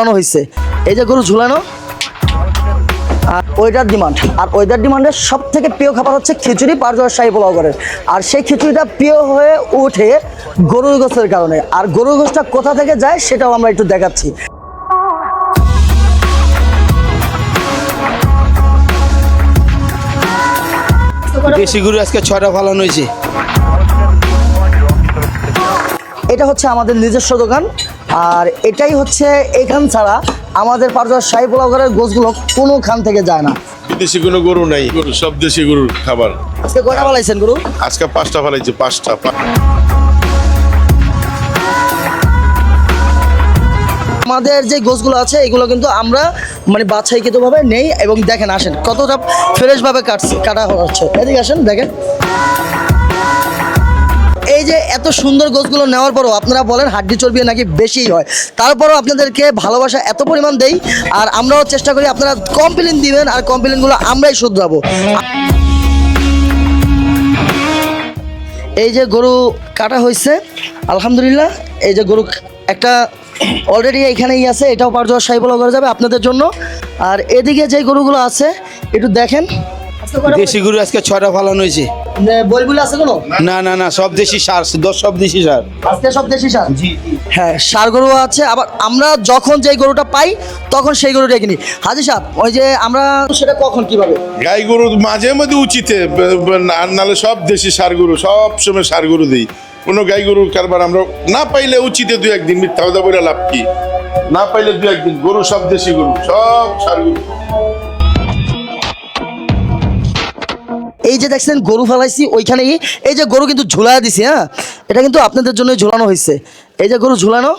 ঝুলানো হয়েছে। এই যে গরু ঝুলানো আর ওইটার ডিমান্ড। আর ওয়েদার ডিমান্ডের সব থেকে প্রিয় খাবার হচ্ছে খিচুড়ি পারজোয়ার শাহী করেন আর সেই খিচুড়িটা প্রিয় হয়ে ওঠে গরুর গোস্তের কারণে। আর গরুর গোস্তটা কোথা থেকে যায় সেটাও আমরা একটু দেখাচ্ছি। দেশি গরু আজকে ছয়টা ফালানো হয়েছে। এটা হচ্ছে আমাদের নিজস্ব দোকান। আর এটাই হচ্ছে এখান ছাড়া আমাদের পারজোয়ার শাহী পোলাও ঘরের গোছগুলো কোনো খান থেকে যায় না। দেশি কোনো গরু নাই গরু সব দেশি গরুর খাবার। আজকে কয়টা বানাইছেন গরু? আজকে পাঁচটা ফেলাইছে পাঁচটা। আমাদের যে গোছগুলো আছে এগুলো কিন্তু আমরা মানে বাছাইকৃতভাবে নেই এবং দেখেন আসেন কতটা ফ্রেশভাবে কাটছে কাটা হচ্ছে। এদিকে আসেন দেখেন। যে এত সুন্দর গোছগুলো নেওয়ার পরও আপনারা বলেন হাড্ডি চর্বি নাকি বেশিই হয়। তারপরও আপনাদেরকে ভালোবাসা এত পরিমাণ দেই, আর আমরাও চেষ্টা করি আপনারা কমপ্লেন দিবেন, আর কমপ্লেনগুলো আমরাই শুধরাবো। এই যে গরু কাটা হয়েছে আলহামদুলিল্লাহ, এই যে গরু একটা অলরেডি এখানেই আছে, এটাও পার যাওয়ার সাইবল করা যাবে আপনাদের জন্য। আর এদিকে যে গরুগুলো আছে, একটু দেখেন। দেশি গরু আজকে ছটা ফালানো হয়েছে। বইগুলো আছে কোনো? না না না সব দেশি সার দশ সব দেশি সার। আজকে সব দেশি সার? হ্যাঁ সার গরু আছে আবার আমরা যখন যেই গরুটা পাই তখন সেই গরুটা কিনি। হাজি সাহেব ওই যে আমরা সেটা কখন কীভাবে? গাই গরু মাঝে মধ্যে উচিতে আর নাহলে সব দেশি সার গরু সব সময় সার গরু দিই। কোনো গাই গরুর কারবার আমরা না পাইলে উচিতে দু একদিন মিথ্যা কথা বলে লাভ কি? না পাইলে দু একদিন গরু সব দেশি গরু সব সার গরু। এই যে দেখছেন, গরু ফেলাইছি ওইখানে এই যে গরু কিন্তু ঝুলায় দিছি হ্যাঁ? এটা কিন্তু আপনাদের জন্য ঝুলানো হয়েছে এই যে গরু ঝুলানো